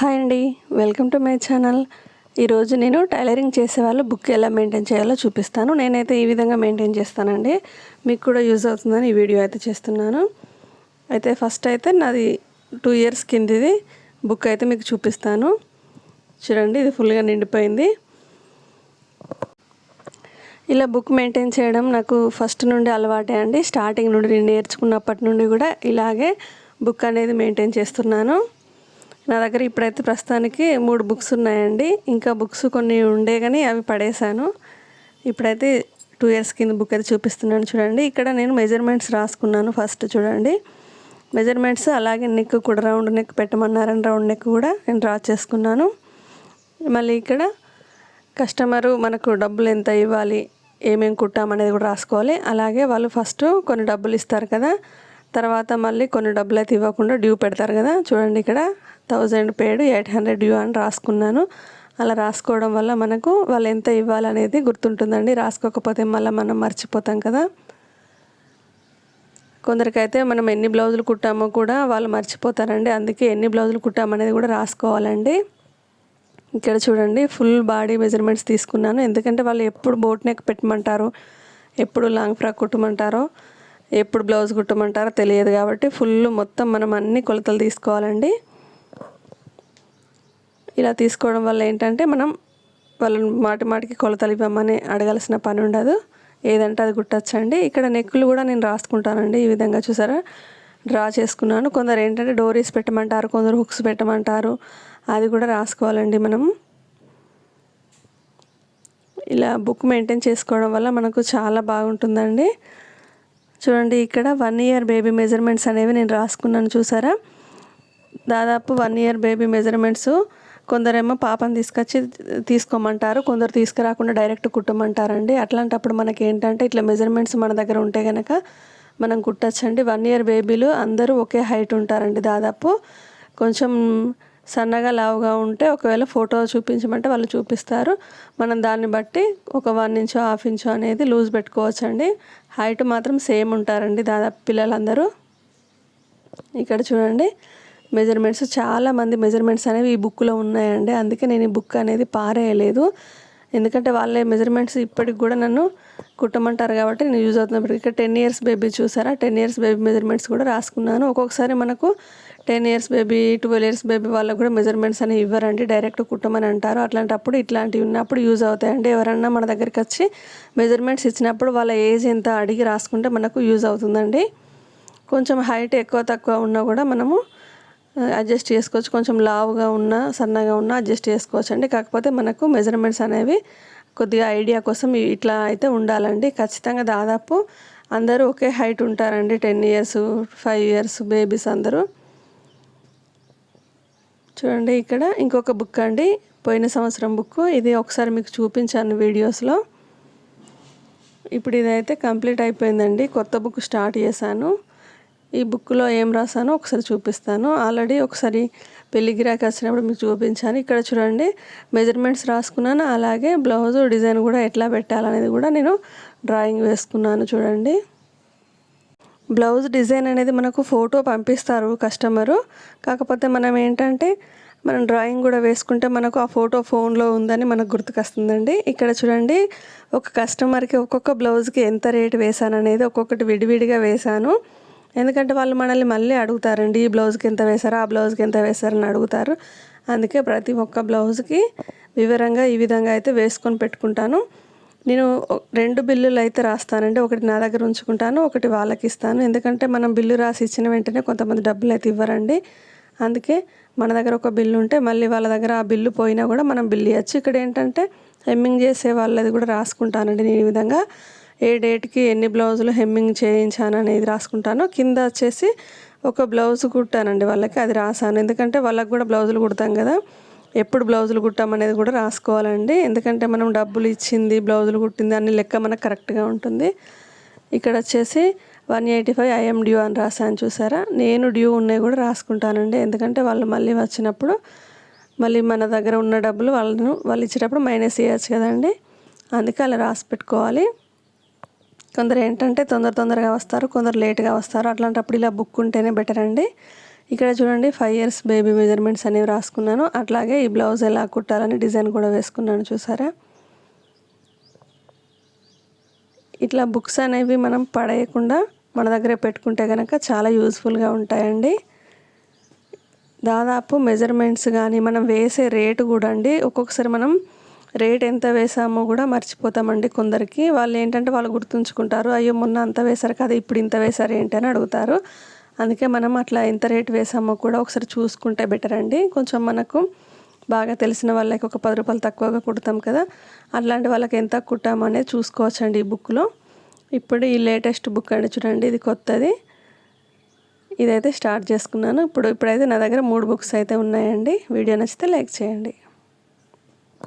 Hi అండి. Welcome to my channel. ఈరోజు నేను టైలరింగ్ చేసే వాళ్ళు బుక్ ఎలా మెయింటైన్ చేయాలో చూపిస్తాను. నేనైతే ఈ విధంగా మెయింటైన్ చేస్తానండి. మీకు కూడా యూజ్ అవుతుందని ఈ వీడియో అయితే చేస్తున్నాను. అయితే ఫస్ట్ అయితే నాది టూ ఇయర్స్ కిందిది బుక్ అయితే మీకు చూపిస్తాను. చూడండి ఇది ఫుల్గా నిండిపోయింది. ఇలా బుక్ మెయింటైన్ చేయడం నాకు ఫస్ట్ నుండి అలవాటే అండి. స్టార్టింగ్ నుండి నేను నేర్చుకున్నప్పటి నుండి కూడా ఇలాగే బుక్ అనేది మెయింటైన్ చేస్తున్నాను. నా దగ్గర ఇప్పుడైతే ప్రస్తుతానికి మూడు బుక్స్ ఉన్నాయండి. ఇంకా బుక్స్ కొన్ని ఉండే కానీ అవి పడేశాను. ఇప్పుడైతే టూ ఇయర్స్ కింద బుక్ అయితే చూపిస్తున్నాను చూడండి. ఇక్కడ నేను మెజర్మెంట్స్ రాసుకున్నాను ఫస్ట్ చూడండి. మెజర్మెంట్స్ అలాగే నెక్ కూడా రౌండ్ నెక్ పెట్టమన్నారని రౌండ్ నెక్ కూడా నేను డ్రా చేసుకున్నాను. మళ్ళీ ఇక్కడ కస్టమరు మనకు డబ్బులు ఎంత ఇవ్వాలి ఏమేమి కుట్టామనేది కూడా రాసుకోవాలి. అలాగే వాళ్ళు ఫస్ట్ కొన్ని డబ్బులు ఇస్తారు కదా. తర్వాత మళ్ళీ కొన్ని డబ్బులు అయితే ఇవ్వకుండా డ్యూ పెడతారు కదా. చూడండి ఇక్కడ thousand paid eight hundred due అని రాసుకున్నాను. అలా రాసుకోవడం వల్ల మనకు వాళ్ళు ఎంత ఇవ్వాలనేది గుర్తుంటుందండి. రాసుకోకపోతే మళ్ళీ మనం మర్చిపోతాం కదా. కొందరికైతే మనం ఎన్ని బ్లౌజులు కుట్టామో కూడా వాళ్ళు మర్చిపోతారండి. అందుకే ఎన్ని బ్లౌజులు కుట్టామనేది కూడా రాసుకోవాలండి. ఇక్కడ చూడండి ఫుల్ బాడీ మెజర్మెంట్స్ తీసుకున్నాను. ఎందుకంటే వాళ్ళు ఎప్పుడు బోట్ నెక్ పెట్టమంటారు ఎప్పుడు లాంగ్ ఫ్రాక్ కుట్టమంటారో. ఎప్పుడు బ్లౌజ్ కుట్టమంటారో తెలియదు కాబట్టి ఫుల్ మొత్తం మనం అన్ని కొలతలు తీసుకోవాలండి. ఇలా తీసుకోవడం వల్ల ఏంటంటే మనం వాళ్ళని మాటి మాటికి కొలతలు ఇవ్వమని అడగాల్సిన పని ఉండదు. ఏదంటే అది కుట్టచ్చండి. ఇక్కడ నెక్కులు కూడా నేను రాసుకుంటానండి ఈ విధంగా చూసారా? డ్రా చేసుకున్నాను. కొందరు ఏంటంటే డోరీస్ పెట్టమంటారు కొందరు హుక్స్ పెట్టమంటారు. అది కూడా రాసుకోవాలండి మనం ఇలా బుక్ మెయింటైన్ చేసుకోవడం వల్ల మనకు చాలా బాగుంటుందండి. చూడండి ఇక్కడ వన్ ఇయర్ బేబీ మెజర్మెంట్స్ అనేవి నేను రాసుకున్నాను చూసారా? దాదాపు వన్ ఇయర్ బేబీ మెజర్మెంట్స్ కొందరేమో పాపను తీసుకొచ్చి తీసుకోమంటారు కొందరు తీసుకురాకుండా డైరెక్ట్ కుట్టమంటారండి. అట్లాంటప్పుడు మనకి ఏంటంటే ఇట్లా మెజర్మెంట్స్ మన దగ్గర ఉంటే కనుక మనం కుట్టచ్చండి. వన్ ఇయర్ బేబీలు అందరూ ఒకే హైట్ ఉంటారండి దాదాపు కొంచెం సన్నగా లావుగా ఉంటే ఒకవేళ ఫోటో చూపించమంటే వాళ్ళు చూపిస్తారు. మనం దాన్ని బట్టి ఒక వన్ ఇంచో హాఫ్ ఇంచో అనేది లూజ్ పెట్టుకోవచ్చండి. హైట్ మాత్రం సేమ్ ఉంటారండి దాదాపు పిల్లలందరూ. ఇక్కడ చూడండి మెజర్మెంట్స్ చాలా మంది మెజర్మెంట్స్ అనేవి ఈ బుక్లో ఉన్నాయండి. అందుకే నేను ఈ బుక్ అనేది పారేయలేదు. ఎందుకంటే వాళ్ళే మెజర్మెంట్స్ ఇప్పటికి కూడా నన్ను కుట్టమంటారు కాబట్టి నేను యూజ్ అవుతున్నప్పుడు ఇక్కడ టెన్ ఇయర్స్ బేబీ చూసారా? టెన్ ఇయర్స్ బేబీ మెజర్మెంట్స్ కూడా రాసుకున్నాను. ఒక్కొక్కసారి మనకు ten years baby twelve years baby వాళ్ళకు కూడా మెజర్మెంట్స్ అనేవి ఇవ్వరండి. డైరెక్ట్ కుట్టమని అంటారు. అట్లాంటప్పుడు ఇట్లాంటివి ఉన్నప్పుడు యూజ్ అవుతాయండి. ఎవరన్నా మన దగ్గరికి వచ్చి మెజర్మెంట్స్ ఇచ్చినప్పుడు వాళ్ళ ఏజ్ ఎంత అడిగి రాసుకుంటే మనకు యూజ్ అవుతుందండి. కొంచెం హైట్ ఎక్కువ తక్కువ ఉన్నా కూడా మనము అడ్జస్ట్ చేసుకోవచ్చు. కొంచెం లావుగా ఉన్నా సన్నగా ఉన్నా అడ్జస్ట్ చేసుకోవచ్చు అండి కాకపోతే మనకు మెజర్మెంట్స్ అనేవి కొద్దిగా ఐడియా కోసం ఇట్లా అయితే ఉండాలండి. ఖచ్చితంగా దాదాపు అందరూ ఒకే హైట్ ఉంటారండి. Ten years five years babies అందరూ. చూడండి ఇక్కడ ఇంకొక బుక్ అండి. పోయిన సంవత్సరం బుక్. ఇది ఒకసారి మీకు చూపించాను వీడియోస్లో. ఇప్పుడు ఇదైతే కంప్లీట్ అయిపోయిందండి. కొత్త బుక్ స్టార్ట్ చేశాను. ఈ బుక్లో ఏం రాసానో ఒకసారి చూపిస్తాను. ఆల్రెడీ ఒకసారి పెళ్ళి గిరాకి వచ్చినప్పుడు మీకు చూపించాను. ఇక్కడ చూడండి మెజర్మెంట్స్ రాసుకున్నాను. అలాగే బ్లౌజ్ డిజైన్ కూడా ఎట్లా పెట్టాలనేది కూడా నేను డ్రాయింగ్ వేసుకున్నాను చూడండి. బ్లౌజ్ డిజైన్ అనేది మనకు ఫోటో పంపిస్తారు కస్టమరు. కాకపోతే మనం ఏంటంటే మనం డ్రాయింగ్ కూడా వేసుకుంటే మనకు ఆ ఫోటో ఫోన్లో ఉందని మనకు గుర్తుకొస్తుందండి. ఇక్కడ చూడండి ఒక కస్టమర్కి ఒక్కొక్క బ్లౌజ్కి ఎంత రేట్ వేశాను అనేది ఒక్కొక్కటి విడివిడిగా వేశాను. ఎందుకంటే వాళ్ళు మనల్ని మళ్ళీ అడుగుతారండి ఈ బ్లౌజ్కి ఎంత వేశారు ఆ బ్లౌజ్కి ఎంత వేశారని అడుగుతారు. అందుకే ప్రతి ఒక్క బ్లౌజ్కి వివరంగా ఈ విధంగా అయితే వేసుకొని పెట్టుకుంటాను. నేను రెండు బిల్లులు అయితే రాస్తానండి. ఒకటి నా దగ్గర ఉంచుకుంటాను ఒకటి వాళ్ళకి ఇస్తాను ఎందుకంటే మనం బిల్లు రాసి ఇచ్చిన వెంటనే కొంతమంది డబ్బులు అయితే ఇవ్వరండి. అందుకే మన దగ్గర ఒక బిల్లు ఉంటే మళ్ళీ వాళ్ళ దగ్గర ఆ బిల్లు పోయినా కూడా మనం బిల్లు ఇవ్వచ్చు ఇక్కడ ఏంటంటే హెమ్మింగ్ చేసే వాళ్ళది కూడా రాసుకుంటానండి. నేను ఈ విధంగా ఏ డేట్కి ఎన్ని బ్లౌజులు హెమ్మింగ్ చేయించాను అనేది రాసుకుంటాను. కింద వచ్చేసి ఒక బ్లౌజ్ కుట్టానండి వాళ్ళకి అది రాసాను. ఎందుకంటే వాళ్ళకి కూడా బ్లౌజులు కుడతాం కదా. ఎప్పుడు బ్లౌజులు కుట్టామనేది కూడా రాసుకోవాలండి. ఎందుకంటే మనం డబ్బులు ఇచ్చింది బ్లౌజులు కుట్టింది అన్ని లెక్క మనకు కరెక్ట్గా ఉంటుంది. ఇక్కడ వచ్చేసి one eighty five IIM due అని రాశాను చూసారా? నేను డ్యూ ఉన్నాయి కూడా రాసుకుంటానండి. ఎందుకంటే వాళ్ళు మళ్ళీ వచ్చినప్పుడు మళ్ళీ మన దగ్గర ఉన్న డబ్బులు వాళ్ళను వాళ్ళు ఇచ్చేటప్పుడు మైనస్ చేయొచ్చు కదండి. అందుకే అలా రాసి పెట్టుకోవాలి. కొందరు ఏంటంటే తొందర తొందరగా వస్తారు కొందరు లేట్గా వస్తారు. అట్లాంటప్పుడు ఇలా బుక్ ఉంటేనే బెటర్ అండి ఇక్కడ చూడండి ఫైవ్ ఇయర్స్ బేబీ మెజర్మెంట్స్ అనేవి రాసుకున్నాను. అట్లాగే ఈ బ్లౌజ్ ఎలా కుట్టాలని డిజైన్ కూడా వేసుకున్నాను చూసారా? ఇట్లా బుక్స్ అనేవి మనం పడేయకుండా మన దగ్గరే పెట్టుకుంటే కనుక చాలా యూస్ఫుల్గా ఉంటాయండి. దాదాపు మెజర్మెంట్స్ కానీ మనం వేసే రేటు కూడా అండి ఒక్కొక్కసారి మనం రేట్ ఎంత వేసామో కూడా మర్చిపోతామండి కొందరికి. వాళ్ళు ఏంటంటే వాళ్ళు గుర్తుంచుకుంటారు అయ్యో మొన్న అంత వేశారు కదా ఇప్పుడు ఇంత వేశారు ఏంటి? అని అడుగుతారు. అందుకే మనం అట్లా ఎంత రేట్ వేసామో కూడా ఒకసారి చూసుకుంటే బెటర్ అండి. కొంచెం మనకు బాగా తెలిసిన వాళ్ళకి ఒక పది రూపాయలు తక్కువగా కుడతాం కదా అట్లాంటి వాళ్ళకి ఎంత కుట్టామనేది చూసుకోవచ్చండి ఈ బుక్లో ఇప్పుడు ఈ లేటెస్ట్ బుక్ అండి చూడండి ఇది కొత్తది. ఇదైతే స్టార్ట్ చేసుకున్నాను. ఇప్పుడు ఇప్పుడైతే నా దగ్గర మూడు బుక్స్ అయితే ఉన్నాయండి. వీడియో నచ్చితే లైక్ చేయండి.